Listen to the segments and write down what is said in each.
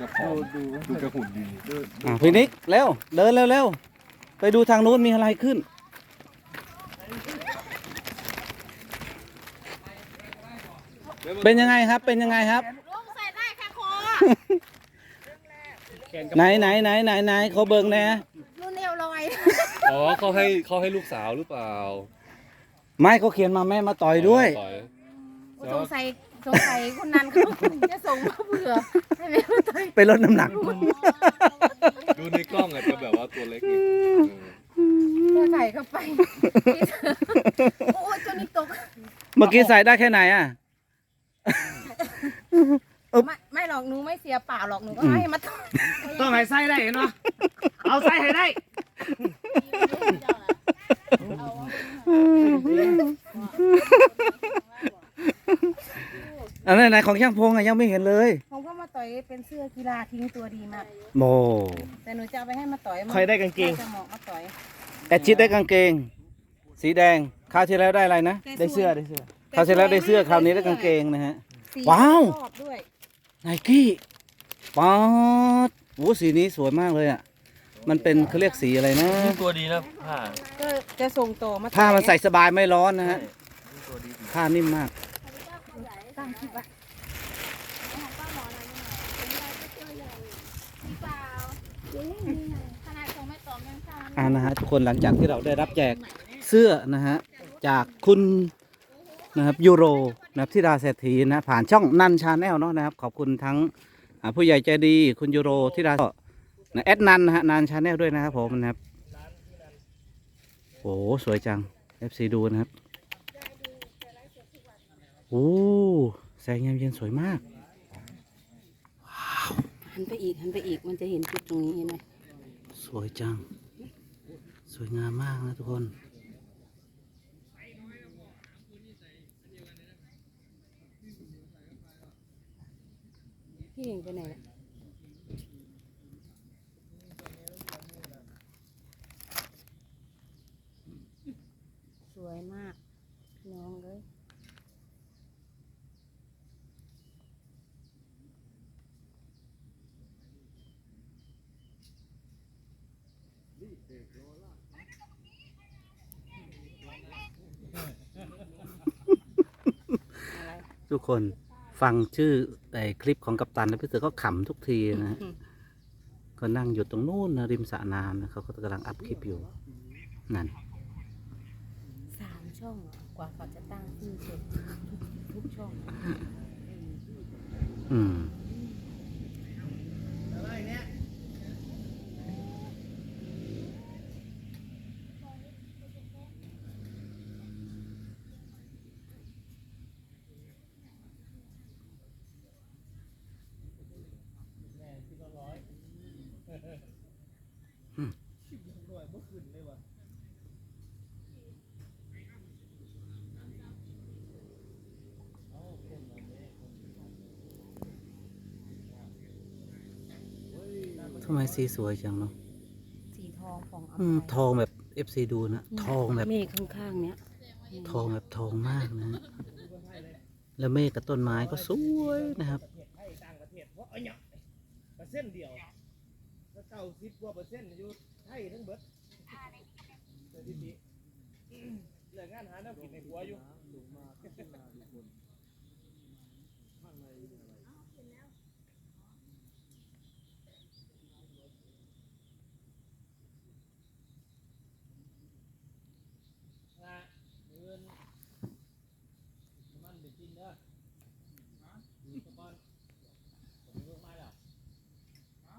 กระผอมดูกระหุ่นดีอะพี่นิกเร็วเดินเร็วเร็วไปดูทางนู้นมีอะไรขึ้น เป็นยังไงครับ เป็นยังไงครับ ลุงใส่ได้แค่คอไหนไหนไหนไหนไหนเขาเบิ่งแน่รุ่นเอวลอยอ๋อเขาให้เขาให้ลูกสาวหรือเปล่า ไม่เขาเขียนมาแม่มาต่อยด้วย ต่อยสงสัย สงสัยคนนั้นเขาจะส่งมาเผื่อให้แม่มาต่อยไปลดน้ำหนัก ดูในกล้องอาจจะแบบว่าตัวเล็กนี่ก็ใส่เข้าไปโอ้ยเจ้านี่ตกเมื่อกี้ใส่ได้แค่ไหนอะ ไม่ไม่หรอกหนูไม่เสียเปล่าหรอกหนูก็ให้มาต่อยต้องให้ไส้ได้เห็นปะเอาไส้ให้ได้อัน ไหนไหนของช่างพงอะยังไม่เห็นเลยผมก็มาต่อยเป็นเสื้อกีฬาทิ้งตัวดีมาก โมแต่หนูจะเอาไปให้มาต่อยมันใครได้กางเกง น่จะเหมาะมาต่อยแอดชิดได้กางเกง สีแดงคราวที่แล้วได้อะไรนะได้เสื้อได้เสื้อคราวที่แล้วได้เสื้อคราวนี้ได้กางเกงนะฮะ สีว้าวชอบด้วยไนกี้ป๊อดโอ้สีนี้สวยมากเลยอะ มันเป็นเขาเรียกสีอะไรนะตัวดีนะผ้าก็จะส่งต่อมาผ้ามันใส่สบายไม่ร้อนนะฮะผ้านิ่มมาก ตั้งคิดว่าอ่านะฮะทุกคนหลังจากที่เราได้รับแจกเสื้อนะฮะจากคุณนะครับยูโรนะครับที่ดาเศรษฐีนะผ่านช่องนันชาแนลเนาะนะครับ ขอบคุณทั้งอ่าผู้ใหญ่ใจดีคุณยูโรที่ดานะแอดนันนะฮะนันชาแนลด้วยนะครับผมนะครับโอ้สวยจัง FC ดูนะครับ โอ้แสงยามเย็นสวยมากหันไปอีกหันไปอีกมันจะเห็นจุดตรงนี้เห็นไหมสวยจัง สวยงามมากนะทุกคนพี่เองไปไหนล่ะสวยมากพี่น้องเลย ทุกคนฟังชื่อไอ้คลิปของกัปตันแล้วพี่เสือก็ขำทุกทีนะฮะก็นั่งอยู่ตรงนู้นนะริมสระน้ำนะเขาก็กำลังอัพคลิปอยู่นั่นสามช่องอะกว่าเขาจะตั้งชื่อเสร็จทุกช่อง อืมำไมสีสวยจังเนาะสีทองของอืมทองแบบ FC ดูนะทองแบบเมฆข้างๆเนี้ยทองแบบทองมากนะฮะแล้วเมฆกับต้นไม้ก็สวยนะครับไทยต่างประเทศเพราะอันเนี้ยเปอร์เซ็นต์เดียวก็เก้าสิบกว่าเปอร์เซ็นต์อยู่ไทยทั้งเบิดสถิติเหลืองานหาแน้ำกินในหัวอยู่ นะเงินมันไปกินเด้อดูสะก้อนผมยกมาแล้วน้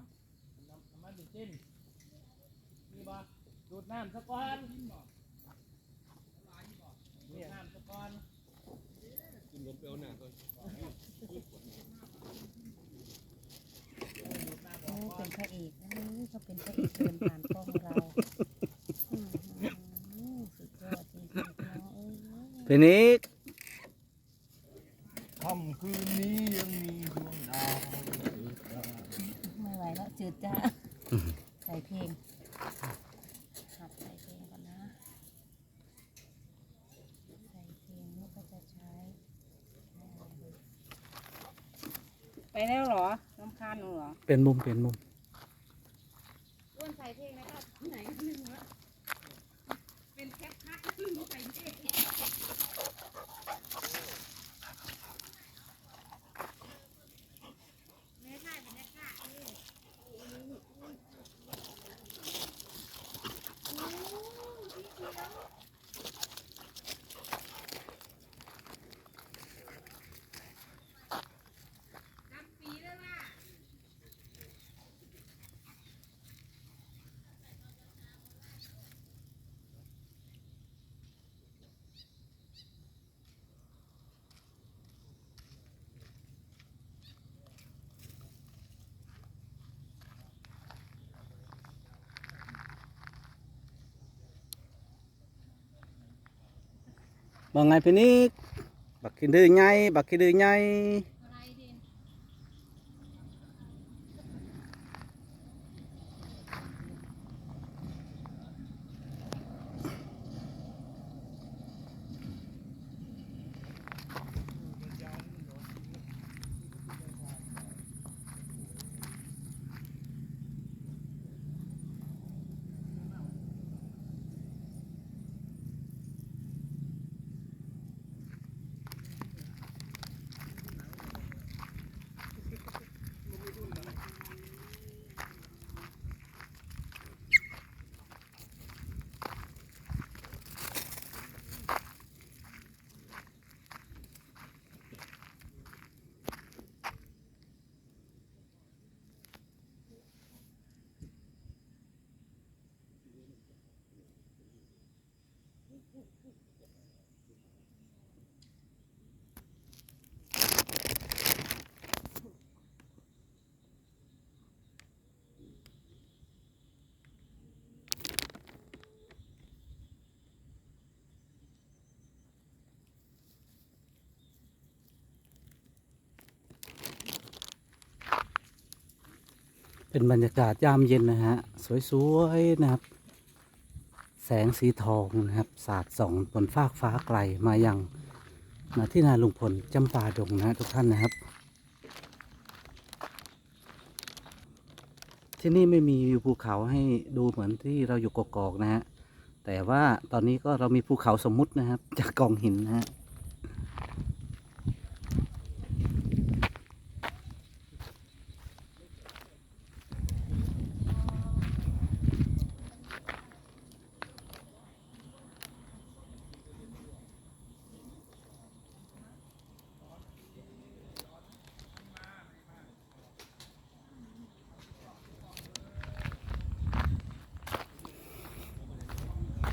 ำ น้ำมันไปกินนี่บ่ดูดน้ำสะก้อนดูดน้ำสะก้อนกินลมเปรี้ยวหนาก่อนโอ้เป็นพระเอกนะเขาเป็นพระเอกเดินผ่านกล้องเราอื้อหือสุดยอดจริงๆพี่น้องเอ้ยเป็นนิก ค่ำคืนนี้ยังมีดวงดาว ไม่ไหวแล้วจืดจ้าใส่เพลง หัดใส่เพลงก่อนนะ ใส่เพลงแล้วก็จะใช้ไปแล้วเหรอน้ำค้างานหนูเหรอ เป็นมุม เป็นมุม อ้วนใส่เพลงนะครับไหนหนึ่งวะเป็น ว่าไงพี่นิกบักกินดื้อไงบักกินดื้อไง เป็นบรรยากาศยามเย็นนะฮะ สวยๆนะครับ แสงสีทองนะครับ สาดส่องบนฟากฟ้าไกลมายังมาที่นาลุงพลจำปาดงนะฮะทุกท่านนะครับ ที่นี่ไม่มีวิวภูเขาให้ดูเหมือนที่เราอยู่กอกนะฮะแต่ว่าตอนนี้ก็เรามีภูเขาสมมุตินะครับ จากกองหินนะฮะ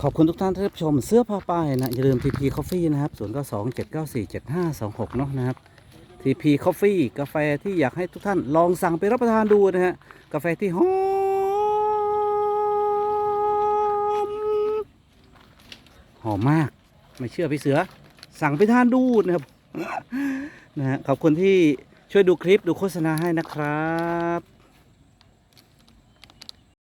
ขอบคุณทุกท่านที่รับชมเสื้อผ้าป้ายนะอย่าลืม TP Coffee นะครับ0 9 2 7 9 4 7 5 2 6เนาะนะครับ TP Coffee กาแฟที่อยากให้ทุกท่านลองสั่งไปรับประทานดูนะฮะกาแฟที่หอมหอมมากไม่เชื่อพี่เสือ สั่งไปทานดูนะครับนะฮะขอบคุณที่ช่วยดูคลิปดูโฆษณาให้นะครับ